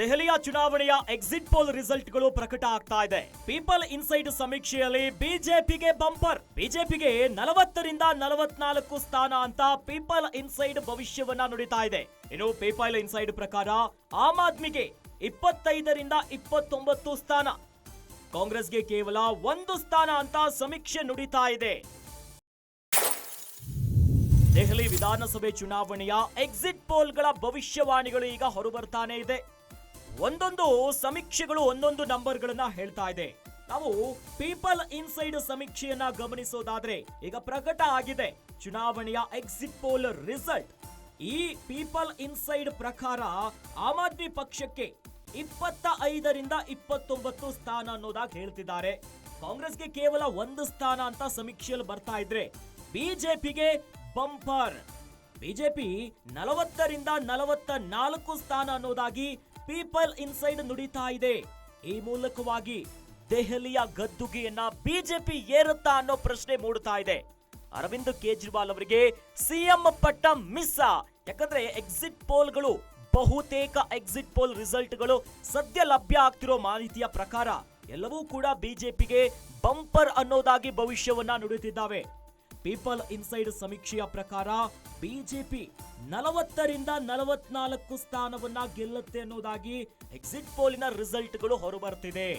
ದೆಹಲಿಯ ಚುನಾವಣೆಯ exit pole ರಿಸಲ್ಟ್ಗಳು ಪ್ರಕಟ ಆಗ್ತಾ ಇದೆ. ಪೀಪಲ್ ಇನ್ಸೈಡ್ ಸಮೀಕ್ಷೆಯಲ್ಲಿ ಬಿಜೆಪಿಗೆ ಬಂಪರ್ ಬಿಜೆಪಿಗೆ ನಲವತ್ತರಿಂದ ನಲವತ್ನಾಲ್ಕು ಸ್ಥಾನ ಅಂತ ಪೀಪಲ್ ಇನ್ಸೈಡ್ ಭವಿಷ್ಯವನ್ನ ನುಡಿತಾ ಇದೆ. ಇನ್ನು ಪೀಪಲ್ ಇನ್ಸೈಡ್ ಪ್ರಕಾರ ಆಮ್ ಆದ್ಮಿಗೆ ಇಪ್ಪತ್ತೈದರಿಂದ ಇಪ್ಪತ್ತೊಂಬತ್ತು ಸ್ಥಾನ. ಕಾಂಗ್ರೆಸ್ಗೆ ಕೇವಲ ಒಂದು ಸ್ಥಾನ ಅಂತ ಸಮೀಕ್ಷೆ ನುಡಿತಾ ಇದೆ. ದೆಹಲಿ ವಿಧಾನಸಭೆ ಚುನಾವಣೆಯ ಎಕ್ಸಿಟ್ ಪೋಲ್ಗಳ ಭವಿಷ್ಯವಾಣಿಗಳು ಈಗ ಹೊರಬರ್ತಾನೆ ಇದೆ. ಒಂದೊಂದು ಸಮೀಕ್ಷೆಗಳು ಒಂದೊಂದು ನಂಬರ್ಗಳನ್ನ ಹೇಳ್ತಾ ಇದೆ. ನಾವು ಪೀಪಲ್ ಇನ್ಸೈಡ್ ಸಮೀಕ್ಷೆಯನ್ನ ಗಮನಿಸೋದಾದ್ರೆ ಈಗ ಪ್ರಕಟ ಆಗಿದೆ. ಚುನಾವಣೆಯ ಎಕ್ಸಿಟ್ ಪೋಲ್ ರಿಸಲ್ಟ್. ಈ ಪೀಪಲ್ ಇನ್ಸೈಡ್ ಪ್ರಕಾರ ಆಮ್ ಆದ್ಮಿ ಪಕ್ಷಕ್ಕೆ ಇಪ್ಪತ್ತ ಐದರಿಂದ ಇಪ್ಪತ್ತೊಂಬತ್ತು ಸ್ಥಾನ ಅನ್ನೋದಾಗಿ ಹೇಳ್ತಿದ್ದಾರೆ. ಕಾಂಗ್ರೆಸ್ಗೆ ಕೇವಲ ಒಂದು ಸ್ಥಾನ ಅಂತ ಸಮೀಕ್ಷೆಯಲ್ಲಿ ಬರ್ತಾ ಇದ್ರೆ, ಬಿಜೆಪಿಗೆ ಬಂಪರ್. ಬಿಜೆಪಿ ನಲವತ್ತರಿಂದ ನಲವತ್ತ ನಾಲ್ಕು ಸ್ಥಾನ ಅನ್ನೋದಾಗಿ ಪೀಪಲ್ ಇನ್ಸೈಡ್ ನುಡಿತಾ ಇದೆ. ಈ ಮೂಲಕವಾಗಿ ದೆಹಲಿಯ ಗದ್ದುಗೆಯನ್ನ ಬಿಜೆಪಿ ಏರುತ್ತಾ ಅನ್ನೋ ಪ್ರಶ್ನೆ ಮೂಡುತ್ತಾ ಇದೆ. ಅರವಿಂದ್ ಕೇಜ್ರಿವಾಲ್ ಅವರಿಗೆ ಸಿಎಂ ಪಟ್ಟ ಮಿಸ್ ಯಾಕಂದ್ರೆ ಎಕ್ಸಿಟ್ ಪೋಲ್ಗಳು ಬಹುತೇಕ ಎಕ್ಸಿಟ್ ಪೋಲ್ ರಿಸಲ್ಟ್ಗಳು ಸದ್ಯ ಲಭ್ಯ ಆಗ್ತಿರೋ ಮಾಹಿತಿಯ ಪ್ರಕಾರ ಎಲ್ಲವೂ ಕೂಡ ಬಿಜೆಪಿಗೆ ಬಂಪರ್ ಅನ್ನೋದಾಗಿ ಭವಿಷ್ಯವನ್ನ ನುಡಿತಿದ್ದಾವೆ. ಪೀಪಲ್ ಇನ್ಸೈಡ್ ಸಮೀಕ್ಷೆಯ ಪ್ರಕಾರ ಬಿಜೆಪಿ ನಲವತ್ತರಿಂದ ನಲವತ್ನಾಲ್ಕು ಸ್ಥಾನವನ್ನ ಗೆಲ್ಲುತ್ತೆ ಅನ್ನೋದಾಗಿ ಎಕ್ಸಿಟ್ ಪೋಲಿನ ರಿಸಲ್ಟ್ಗಳು ಹೊರಬರ್ತಿದೆ.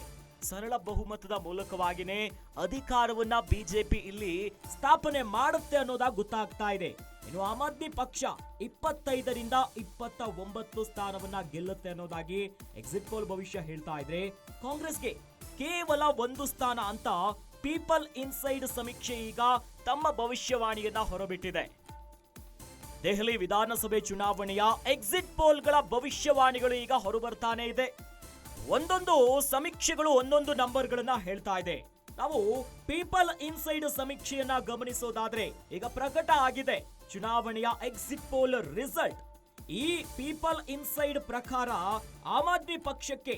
ಸರಳ ಬಹುಮತದ ಮೂಲಕವಾಗಿನೇ ಅಧಿಕಾರವನ್ನ ಬಿಜೆಪಿ ಇಲ್ಲಿ ಸ್ಥಾಪನೆ ಮಾಡುತ್ತೆ ಅನ್ನೋದಾಗಿ ಗೊತ್ತಾಗ್ತಾ ಇದೆ. ಇನ್ನು ಆಮ್ ಆದ್ಮಿ ಪಕ್ಷ ಇಪ್ಪತ್ತೈದರಿಂದ ಇಪ್ಪತ್ತ ಒಂಬತ್ತು ಸ್ಥಾನವನ್ನ ಗೆಲ್ಲುತ್ತೆ ಅನ್ನೋದಾಗಿ ಎಕ್ಸಿಟ್ ಪೋಲ್ ಭವಿಷ್ಯ ಹೇಳ್ತಾ ಇದ್ರೆ ಕಾಂಗ್ರೆಸ್ಗೆ ಕೇವಲ ಒಂದು ಸ್ಥಾನ ಅಂತ ಪೀಪಲ್ ಇನ್ಸೈಡ್ ಸಮೀಕ್ಷೆ ಈಗ ತಮ್ಮ ಭವಿಷ್ಯವಾಣಿಯನ್ನ ಹೊರಬಿಟ್ಟಿದೆ. ದೆಹಲಿ ವಿಧಾನಸಭೆ ಚುನಾವಣೆಯ ಎಕ್ಸಿಟ್ ಪೋಲ್ಗಳ ಭವಿಷ್ಯವಾಣಿಗಳು ಈಗ ಹೊರಬರ್ತಾನೆ ಇದೆ. ಒಂದೊಂದು ಸಮೀಕ್ಷೆಗಳು ಒಂದೊಂದು ನಂಬರ್ಗಳನ್ನ ಹೇಳ್ತಾ ಇದೆ. ನಾವು ಪೀಪಲ್ ಇನ್ಸೈಡ್ ಸಮೀಕ್ಷೆಯನ್ನ ಗಮನಿಸೋದಾದ್ರೆ ಈಗ ಪ್ರಕಟ ಆಗಿದೆ ಚುನಾವಣೆಯ ಎಕ್ಸಿಟ್ ಪೋಲ್ ರಿಸಲ್ಟ್ ಈ ಪೀಪಲ್ ಇನ್ಸೈಡ್ ಪ್ರಕಾರ ಆಮ್ ಆದ್ಮಿ ಪಕ್ಷಕ್ಕೆ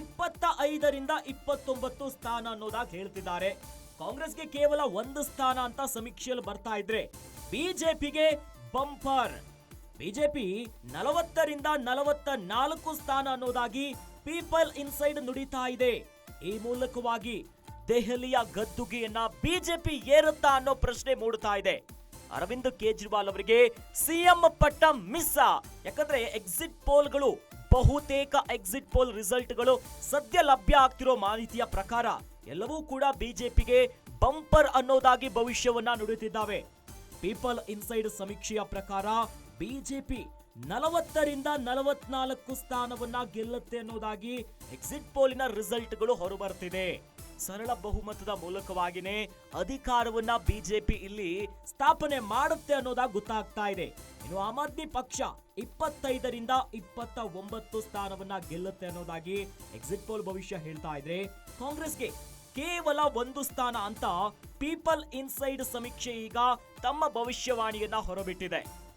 ಇಪ್ಪತ್ತ ಐದರಿಂದ ಇಪ್ಪತ್ತೊಂಬತ್ತು ಸ್ಥಾನ ಅನ್ನೋದಾಗಿ ಹೇಳ್ತಿದ್ದಾರೆ. ಕಾಂಗ್ರೆಸ್ಗೆ ಕೇವಲ ಒಂದು ಸ್ಥಾನ ಅಂತ ಸಮೀಕ್ಷೆಯಲ್ಲಿ ಬರ್ತಾ ಇದ್ರೆ ಬಿಜೆಪಿಗೆ ಬಂಪರ್. ಬಿಜೆಪಿ ನಲವತ್ತರಿಂದ ನಲವತ್ತ ನಾಲ್ಕು ಸ್ಥಾನ ಅನ್ನೋದಾಗಿ ಪೀಪಲ್ ಇನ್ಸೈಡ್ ನುಡಿತಾ ಇದೆ. ಈ ಮೂಲಕವಾಗಿ ದೆಹಲಿಯ ಗದ್ದುಗೆಯನ್ನ ಬಿಜೆಪಿ ಏರುತ್ತಾ ಅನ್ನೋ ಪ್ರಶ್ನೆ ಮೂಡುತ್ತಾ ಇದೆ. ಅರವಿಂದ್ ಕೇಜ್ರಿವಾಲ್ ಅವರಿಗೆ ಸಿಎಂ ಪಟ್ಟ ಮಿಸ್. ಯಾಕಂದ್ರೆ ಎಕ್ಸಿಟ್ ಪೋಲ್ಗಳು ಬಹುತೇಕ ಎಕ್ಸಿಟ್ ಪೋಲ್ ರಿಸಲ್ಟ್ಗಳು ಸದ್ಯ ಲಭ್ಯ ಆಗ್ತಿರೋ ಮಾಹಿತಿಯ ಪ್ರಕಾರ ಎಲ್ಲವೂ ಕೂಡ ಬಿಜೆಪಿಗೆ ಬಂಪರ್ ಅನ್ನೋದಾಗಿ ಭವಿಷ್ಯವನ್ನ ನುಡಿತಿದ್ದಾವೆ ಪೀಪಲ್ ಇನ್ಸೈಡ್ ಸಮೀಕ್ಷೆಯ ಪ್ರಕಾರ ಬಿಜೆಪಿ ನಲವತ್ತರಿಂದ ನಲವತ್ನಾಲ್ಕು ಸ್ಥಾನವನ್ನ ಗೆಲ್ಲುತ್ತೆ ಅನ್ನೋದಾಗಿ ಎಕ್ಸಿಟ್ ಪೋಲಿನ ರಿಸಲ್ಟ್ಗಳು ಹೊರಬರ್ತಿದೆ. ಸರಳ ಬಹುಮತದ ಮೂಲಕವಾಗಿನೇ ಅಧಿಕಾರವನ್ನ ಬಿಜೆಪಿ ಇಲ್ಲಿ ಸ್ಥಾಪನೆ ಮಾಡುತ್ತೆ ಅನ್ನೋದಾಗಿ ಗೊತ್ತಾಗ್ತಾ ಇದೆ. ಇನ್ನು ಆಮ್ ಆದ್ಮಿ ಪಕ್ಷ ಇಪ್ಪತ್ತೈದರಿಂದ ಇಪ್ಪತ್ತ ಒಂಬತ್ತು ಸ್ಥಾನವನ್ನ ಗೆಲ್ಲುತ್ತೆ ಅನ್ನೋದಾಗಿ ಎಕ್ಸಿಟ್ ಪೋಲ್ ಭವಿಷ್ಯ ಹೇಳ್ತಾ ಇದ್ರೆ, ಕಾಂಗ್ರೆಸ್ಗೆ ಕೇವಲ ಒಂದು ಸ್ಥಾನ ಅಂತ ಪೀಪಲ್ ಇನ್ಸೈಡ್ ಸಮೀಕ್ಷೆ ಈಗ ತಮ್ಮ ಭವಿಷ್ಯವಾಣಿಯನ್ನ ಹೊರಬಿಟ್ಟಿದೆ.